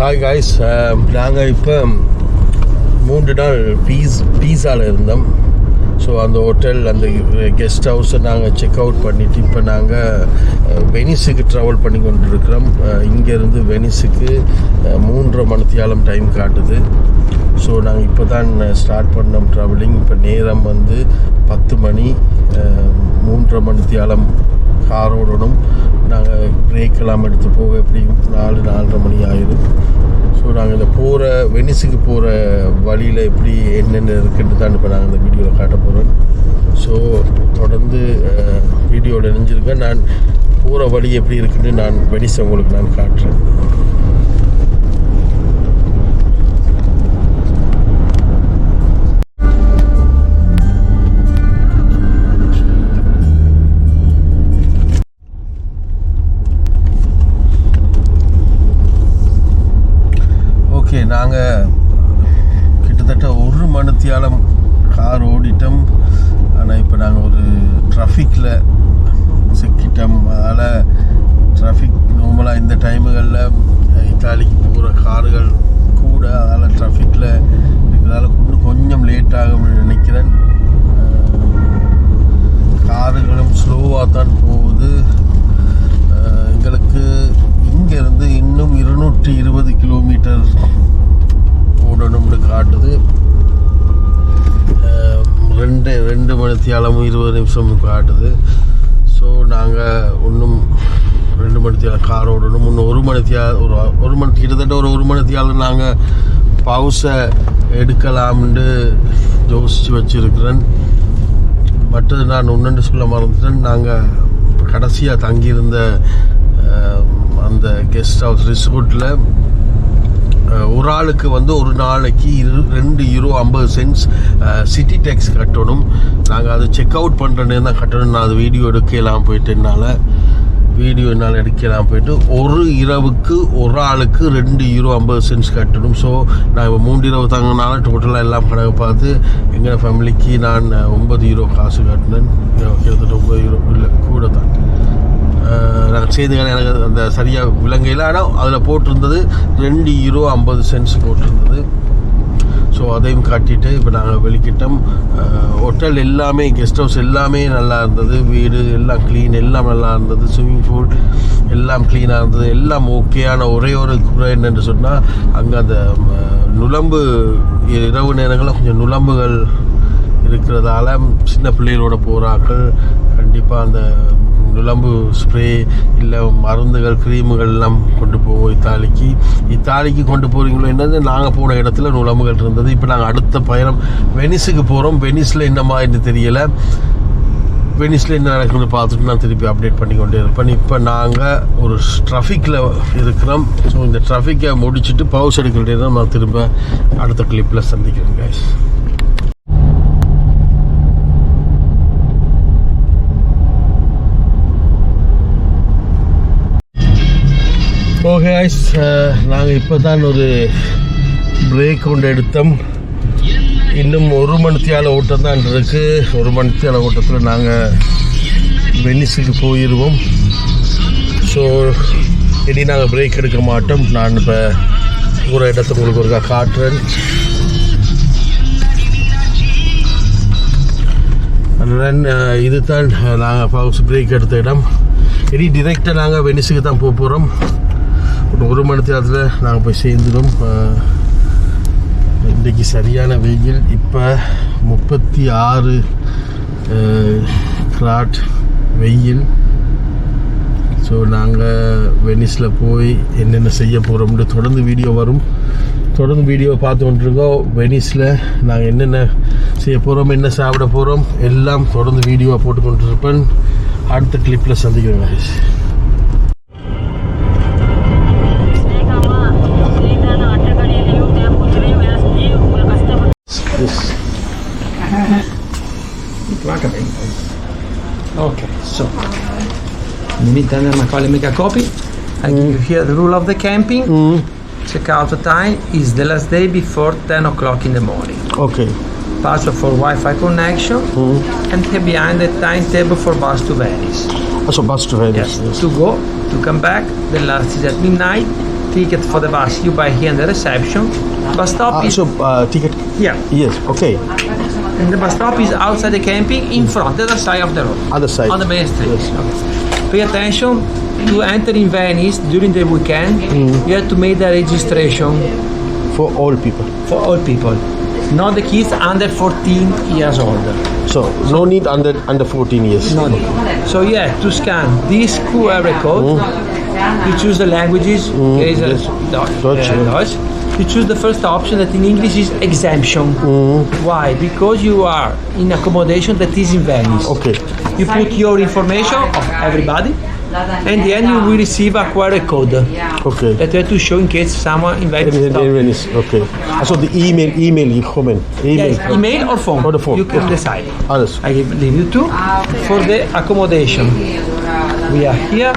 Hi guys um, நாங்கள் இப்போ மூன்று நாள் பீஸ் பீஸாவில் இருந்தோம். ஸோ அந்த ஹோட்டல் அந்த கெஸ்ட் ஹவுஸை நாங்கள் செக் அவுட் பண்ணிவிட்டு இப்போ நாங்கள் வெனிஸுக்கு ட்ராவல் பண்ணி கொண்டு இருக்கிறோம் இங்கேருந்து வெனிஸுக்கு மூன்றரை மணித்தியாலம் டைம் காட்டுது. ஸோ நாங்கள் இப்போ தான் ஸ்டார்ட் பண்ணோம் ட்ராவலிங் இப்போ நேரம் வந்து பத்து மணி மூன்றரை மணித்தியாலம் காரோடனும் நாங்கள் பிரேக் எல்லாம் எடுத்து போக எப்படியும் நாலு நாலரை மணி ஆயிடும் ஸோ நாங்கள் இந்த போகிற வெனிஸுக்கு போகிற வழியில் எப்படி என்னென்ன இருக்குன்னு தான் இப்போ நாங்கள் இந்த வீடியோவில் காட்ட போகிறோம் ஸோ தொடர்ந்து வீடியோவில் இணைஞ்சிருக்கேன் நான் போகிற வழி எப்படி இருக்குன்னு நான் வெனிஸை உங்களுக்கு நான் காட்டுறேன். நாங்கள் கிட்டத்தட்ட ஒரு மணித்தியாலம் கார் ஓடிட்டோம். ஆனால் இப்போ நாங்கள் ஒரு ட்ராஃபிக்கில் சிக்கிட்டோம். அதனால் ட்ராஃபிக் நார்மலாக இந்த டைமுகளில் இத்தாலிக்கு போகிற கார்கள் கூட அதனால் ட்ராஃபிக்கில் இருக்கிறதால இன்னும் கொஞ்சம் லேட் ஆகும்னு நினைக்கிறேன். காருகளும் ஸ்லோவாக தான் போகுது. எங்களுக்கு இங்கேருந்து இன்னும் இருநூற்றி இருபது கிலோமீட்டர் ஓடணும்னு காட்டுது. ரெண்டு ரெண்டு மணித்தியாலமும் இருபது நிமிஷம் காட்டுது. ஸோ நாங்கள் இன்னும் ரெண்டு மணித்தியாலம் கார் ஓடணும். இன்னும் ஒரு மணித்தியா ஒரு ஒரு மணி கிட்டத்தட்ட ஒரு ஒரு மணித்தியால நாங்கள் பவுஸை எடுக்கலாம்னு யோசித்து வச்சுருக்கிறேன். மற்றது நான் ஒன்று சொல்ல மறந்துட்டேன். நாங்கள் கடைசியாக தங்கியிருந்த அந்த கெஸ்ட் ஹவுஸ் ரிசோர்ட்டில் ஒரு ஆளுக்கு வந்து ஒரு நாளைக்கு இரு ரெண்டு யூரோ ஐம்பது சென்ட்ஸ் சிட்டி டேக்ஸ் கட்டணும். நாங்கள் அதை செக் அவுட் பண்ணுறேன்னு தான் கட்டணும். நான் அது வீடியோ எடுக்கலாம் போயிட்டு என்னால். வீடியோ என்னால் எடுக்கலாம் போயிட்டு ஒரு இரவுக்கு ஒரு ஆளுக்கு ரெண்டு யூரோ ஐம்பது சென்ட்ஸ் கட்டணும். ஸோ நான் இப்போ மூன்று இரவு தங்கினாலும் டோட்டலாக எல்லாம் கணக்கு பார்த்து எங்கள் ஃபேமிலிக்கு நான் ஒன்பது யூரோ காசு கட்டினேன். கிட்டத்தட்ட ஒன்பது யூரோ இல்லை கூட தான். செய்திகள் எனக்கு அந்த சரியாக விலங்கையில் ஆனால் அதில் போட்டிருந்தது ரெண்டு யூரோ ஐம்பது சென்ட்ஸ் போட்டிருந்தது. ஸோ அதையும் காட்டிட்டு இப்போ நாங்கள் வெளிக்கிட்டோம். ஹோட்டல் எல்லாமே கெஸ்ட் ஹவுஸ் எல்லாமே நல்லா இருந்தது. வீடு எல்லாம் க்ளீன் எல்லாம் நல்லா இருந்தது. ஸ்விம்மிங் பூல் எல்லாம் க்ளீனாக இருந்தது. எல்லாம் ஓகேயான ஒரே ஒரு குறை என்னென்னு சொன்னால் அங்கே அந்த நுழம்பு இரவு நேரங்களில் கொஞ்சம் நுழம்புகள் இருக்கிறதால சின்ன பிள்ளைகளோட போகிறாக்கள் கண்டிப்பாக அந்த நுழம்பு ஸ்ப்ரே இல்லை மருந்துகள் க்ரீமுகள் எல்லாம் கொண்டு போவோம் இத்தாலிக்கு. இத்தாலிக்கு கொண்டு போகிறீங்களோ என்னது? நாங்கள் போன இடத்துல நுழம்புகள் இருந்தது. இப்போ நாங்கள் அடுத்த பயணம் வெனிஸுக்கு போகிறோம் வெனிஸில் என்ன மாதிரி தெரியலை. வெனிஸில் என்ன நடக்குதுன்னு பார்த்துட்டு நான் திருப்பி அப்டேட் பண்ணி கொண்டே இருப்பேன். இப்போ நாங்கள் ஒரு ட்ராஃபிக்கில் இருக்கிறோம். ஸோ இந்த ட்ராஃபிக்கை முடிச்சுட்டு பவுஸ் எடுக்க வேண்டியது நான் திரும்ப அடுத்த கிளிப்பில் சந்திக்கிறேன் guys. ஓகே ஐஸ் uh, நாங்கள் இப்போ தான் ஒரு பிரேக் கொண்டு எடுத்தோம். இன்னும் ஒரு மணித்தியால ஓட்டம் தான் இருக்குது ஒரு மணித்தியால ஓட்டத்தில் நாங்கள் வெனிஸுக்கு போயிடுவோம் ஸோ இனி நாங்கள் பிரேக் எடுக்க மாட்டோம். நான் இப்போ ஒரு இடத்த உங்களுக்கு ஒருக்கா காட்டுறேன். தென் இது தான் நாங்கள் ஃபவுஸ் பிரேக் எடுத்த இடம். இனி டிரெக்டாக நாங்கள் வெனிஸுக்கு தான் போக போகிறோம் ஒரு மணி நேரத்தில் நாங்கள் போய் சேர்ந்துடும். இன்றைக்கு சரியான வெயில். இப்போ முப்பத்தி ஆறு கிராட் வெயில். ஸோ நாங்கள் வெனிஸில் போய் என்னென்ன செய்ய போகிறோம்னு தொடர்ந்து வீடியோ வரும். தொடர்ந்து வீடியோ பார்த்து கொண்டிருக்கோம். வெனிஸில் நாங்கள் என்னென்ன செய்ய போகிறோம் என்ன சாப்பிட போகிறோம் எல்லாம் தொடர்ந்து வீடியோவாக போட்டு கொண்டிருப்பேன். அடுத்த கிளிப்பில் சந்திக்கிறேன் Okay, so in the meantime, I'm calling make a copy. I give you here the rule of the camping. Mm, Check out the time is the last day before 10 o'clock in the morning. okay. Password for Wi-Fi connection Mm. and here behind the timetable for bus to Venice. Also bus to Venice. Yes, to go, to come back. The last is at midnight ticket for the bus you buy here in the reception. Bus stop Ah, is so uh, ticket. Yeah. Yes. Okay. And the bus stop is outside the camping in front, the other side of the road. Other side. On the main street. Yes. Okay. Pay attention to enter in Venice during the weekend. Mm. You have to make the registration For all people. for all people, not the kids under 14 years old. So no need under under 14 years. No need. So yeah, to scan this QR code. You choose the languages. Mm. yes. Dutch, uh, yeah. You choose the first option that in English is exemption. Mm. Why? Because you are in accommodation that is in Venice. Okay. You put your information of everybody, and then you will receive a QR code Okay. that you have to show in case someone invites you. everything okay. Ah, So the email email you comment. Email. Yes, email or phone. Or the phone, You can decide. Alles. I give leave you two for the accommodation. We are here.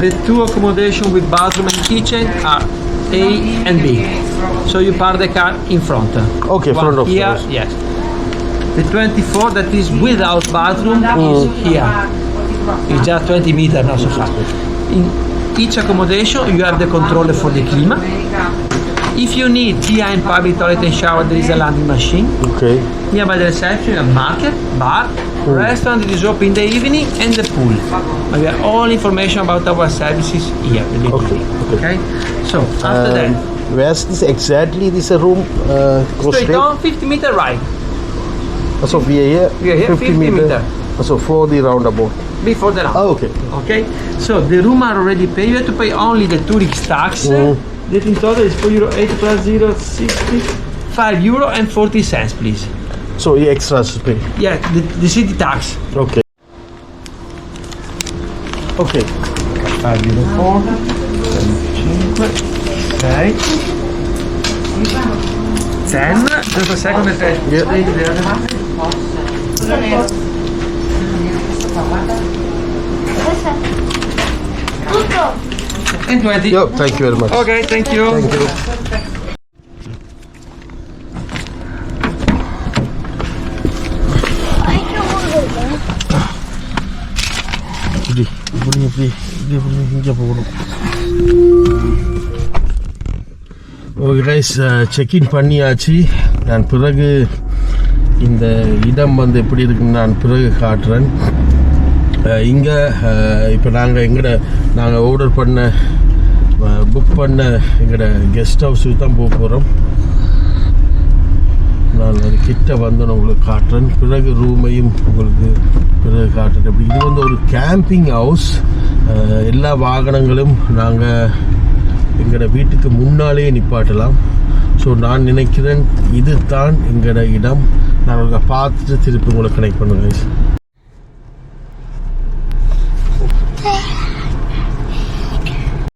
The two accommodation with bathroom and kitchen are A and B. So you park the car in front. Okay, One front of here. us. Yes. The 24 that is without bathroom is mm. here. It's just 20 meters, not so far. In each accommodation you have the controller for the clima. If you need behind public toilet and shower, there is a landing machine. Okay. Nearby the reception, a market, bar, restaurant is open in the evening, and the pool. We have all information about our services here. the big Okay, okay. So after Um, that, where's this exactly? This a room? Uh, go straight straight. on 50 meter right So we are here. We are here, 50 meter. So for the roundabout. before the round. Oh, okay. Okay, so the room are already paid. You have to pay only the tourist tax. That in total is 4 euro 8 plus 0 60 5 euro and 40 cents, please. So je extra erbij. Ja, de de city tax. Oké. Okay. Oké. Okay. Tagli da foga, 5, 6, 10, dopo 6 come 3. Tutto. And 20. Yo, thank you very much. Okay, thank you. Thank you. இப்படி இப்படி இப்படி இங்கே போகணும். Okay guys check in பண்ணியாச்சு. நான் பிறகு இந்த இடம் வந்து எப்படி இருக்குன்னு நான் பிறகு காட்டுறேன். Uh, இங்கே uh, இப்போ நாங்கள் எங்கட நாங்கள் ஆர்டர் பண்ண uh, புக் பண்ண எங்களோட கெஸ்ட் ஹவுஸுக்கு தான் போக போகிறோம் நான் அது கிட்ட வந்து நான் உங்களுக்கு காட்டுறேன். பிறகு ரூமையும் உங்களுக்கு பிறகு காட்டுறேன். அப்படி இது வந்து ஒரு கேம்பிங் ஹவுஸ் எல்லா வாகனங்களும் நாங்கள் எங்களோட வீட்டுக்கு முன்னாலேயே நிப்பாட்டலாம். ஸோ நான் நினைக்கிறேன் இது தான் எங்களோட இடம். நான் உங்களை பார்த்துட்டு திருப்பி உங்களை கனெக்ட் பண்ணுவேன்